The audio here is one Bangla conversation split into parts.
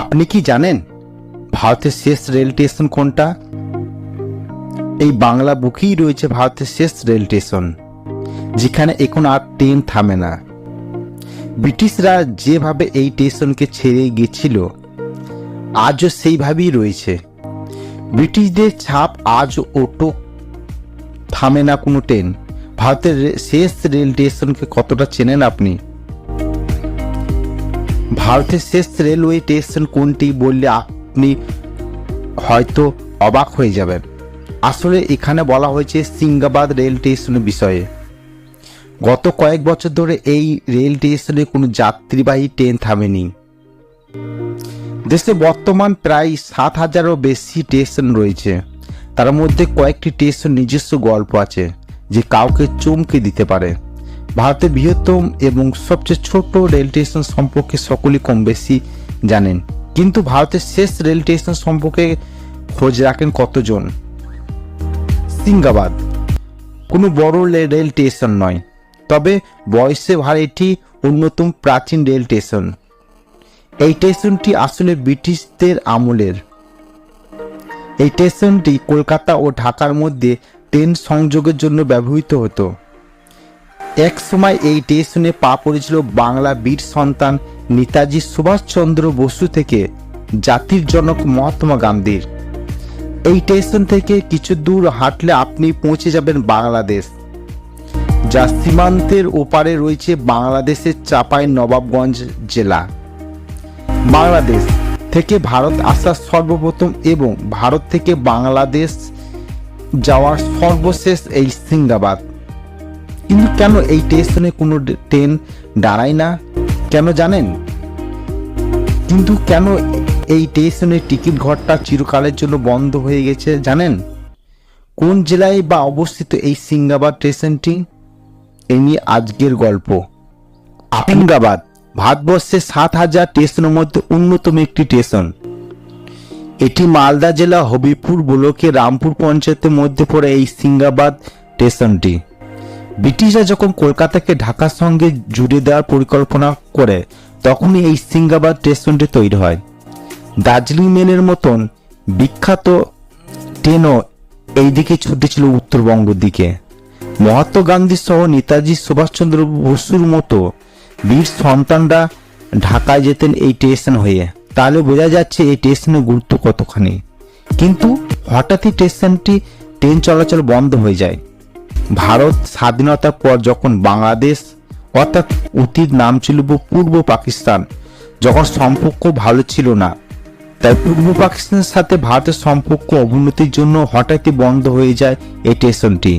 আপনি কি জানেন ভারতের শেষ রেল স্টেশন কোনটা? এই বাংলা বুকেই রয়েছে ভারতের শেষ রেল স্টেশন, যেখানে এখন আর ট্রেন থামে না। ব্রিটিশরা যেভাবে এই স্টেশনকে ছেড়ে গেছিল আজও সেইভাবেই রয়েছে। ব্রিটিশদের ছাপ আজ ওটো, থামে না কোনো ট্রেন। ভারতের শেষ রেল স্টেশনকে কতটা চেনেন আপনি? ভারতের শেষ রেলওয়ে স্টেশন কোনটি বললে আপনি হয়তো অবাক হয়ে যাবেন। আসলে এখানে বলা হয়েছে সিঙ্গাবাদ রেল স্টেশনের বিষয়ে। গত কয়েক বছর ধরে এই রেল স্টেশনে কোনো যাত্রীবাহী ট্রেন থামেনি। দেশে বর্তমান প্রায় সাত হাজারও বেশি স্টেশন রয়েছে। তার মধ্যে কয়েকটি স্টেশন নিজস্ব গল্প আছে, যে কাউকে চমকে দিতে পারে। ভারতের বৃহত্তম এবং সবচেয়ে ছোট রেল স্টেশন সম্পর্কে সকলেই কম বেশি জানেন। কিন্তু ভারতের শেষ রেল স্টেশন সম্পর্কে খোঁজ রাখেন কতজন? সিঙ্গাবাদ। কোনো বড় রেল স্টেশন নয়। তবে বয়সে ভার এটি অন্যতম প্রাচীন রেল স্টেশন। এই স্টেশনটি আসলে ব্রিটিশদের আমলের। এই স্টেশনটি কলকাতা ও ঢাকার মধ্যে ট্রেন সংযোগের জন্য ব্যবহৃত হতো। এক সময় এই স্টেশনে পা পড়েছিল বাংলা বীর সন্তান নেতাজি সুভাষচন্দ্র বসু থেকে জাতির জনক মহাত্মা গান্ধীর। এই স্টেশন থেকে কিছু দূর হাঁটলে আপনি পৌঁছে যাবেন বাংলাদেশ। যা সীমান্তের ওপারে রয়েছে বাংলাদেশের চাপাই নবাবগঞ্জ জেলা। বাংলাদেশ থেকে ভারত আসা সর্বপ্রথম এবং ভারত থেকে বাংলাদেশ যাওয়ার সর্বশেষ এই সিঙ্গাবাদ। কিন্তু কেন এই স্টেশনে কোনো ট্রেন দাঁড়ায় না? কেন জানেন? কিন্তু কেন এই স্টেশনের টিকিট ঘরটা চিরকালের জন্য বন্ধ হয়ে গেছে জানেন? কোন জেলায় বা অবস্থিত এই সিঙ্গাবাদ স্টেশনটি এ নিয়ে আজকের গল্প। আফিঙ্গাবাদ ভারতবর্ষের সাত হাজার স্টেশনের মধ্যে অন্যতম একটি স্টেশন এটি মালদা জেলা হবিপুর ব্লকে রামপুর পঞ্চায়েতের মধ্যে পড়ে এই সিঙ্গাবাদ স্টেশনটি ব্রিটিশরা যখন কলকাতাকে ঢাকার সঙ্গে জুড়ে দেওয়ার পরিকল্পনা করে, তখনই এই সিঙ্গাবাদ স্টেশনটি তৈরি হয়। দার্জিলিং মেনের মতন বিখ্যাত ট্রেনও এই দিকে ছুটেছিল উত্তরবঙ্গের দিকে। মহাত্মা গান্ধী সহ নেতাজি সুভাষচন্দ্র বসুর মতো বীর সন্তানরা ঢাকায় যেতেন এই স্টেশন হয়ে। তাহলে বোঝা যাচ্ছে এই স্টেশনের গুরুত্ব কতখানি। কিন্তু হঠাৎই স্টেশনটি ট্রেন চলাচল বন্ধ হয়ে যায়। ভারত স্বাধীনতার পর যখন বাংলাদেশ, অর্থাৎ অতীত নাম ছিল পূর্ব পাকিস্তান, যখন সম্পর্ক ভালো ছিল না। তাই পূর্ব পাকিস্তানের সাথে ভারতের সম্পর্ক অবনতির জন্য হঠাৎই বন্ধ হয়ে যায় এই স্টেশনটি,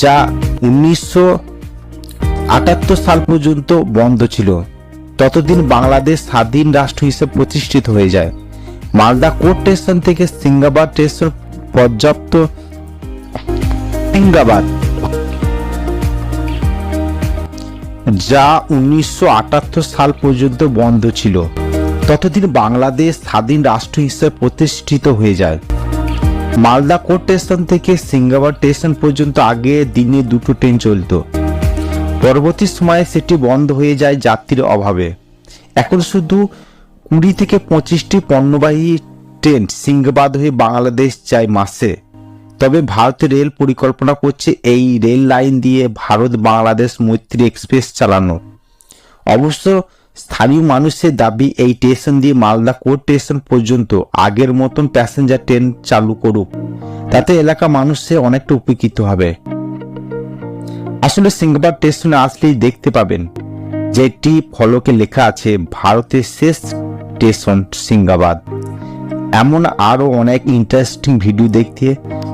যা উনিশশো আটাত্তর সাল পর্যন্ত বন্ধ ছিল। ততদিন বাংলাদেশ স্বাধীন রাষ্ট্র হিসেবে প্রতিষ্ঠিত হয়ে যায়। মালদা কোর্ট স্টেশন থেকে সিঙ্গাবাদ স্টেশন পর্যাপ্ত সিঙ্গাবাদ যা উনিশশো আটাত্তর সাল পর্যন্ত বন্ধ ছিল। ততদিন বাংলাদেশ স্বাধীন রাষ্ট্র হিসেবে প্রতিষ্ঠিত হয়ে যায়। মালদা কোর্ট স্টেশন থেকে সিঙ্গাবাদ স্টেশন পর্যন্ত আগে দিনে দুটো ট্রেন চলতো। পরবর্তী সময়ে সেটি বন্ধ হয়ে যায় যাত্রীর অভাবে। এখন শুধু কুড়ি থেকে পঁচিশটি পণ্যবাহী ট্রেন সিঙ্গাবাদ হয়ে বাংলাদেশ যায় মাসে। তবে ভারতের রেল পরিকল্পনা করছে এই রেল লাইন দিয়ে ভারত বাংলাদেশ মৈত্রী এক্সপ্রেস চালানো। অবশ্য স্থানীয় মানুষের দাবি, এই স্টেশন দিয়ে মালদা কোর্ট স্টেশন পর্যন্ত আগের মতন প্যাসেঞ্জার ট্রেন চালু করুক। তাতে এলাকা মানুষের অনেকটা উপকৃত হবে। আসলে সিঙ্গাবাদ স্টেশনে আসলেই দেখতে পাবেন, যেটি ফলকে লেখা আছে, ভারতের শেষ স্টেশন সিঙ্গাবাদ এমন আরও অনেক ইন্টারেস্টিং ভিডিও দেখতে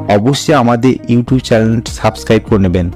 অবশ্যই আমাদের ইউটিউব চ্যানেল সাবস্ক্রাইব করে নেবেন।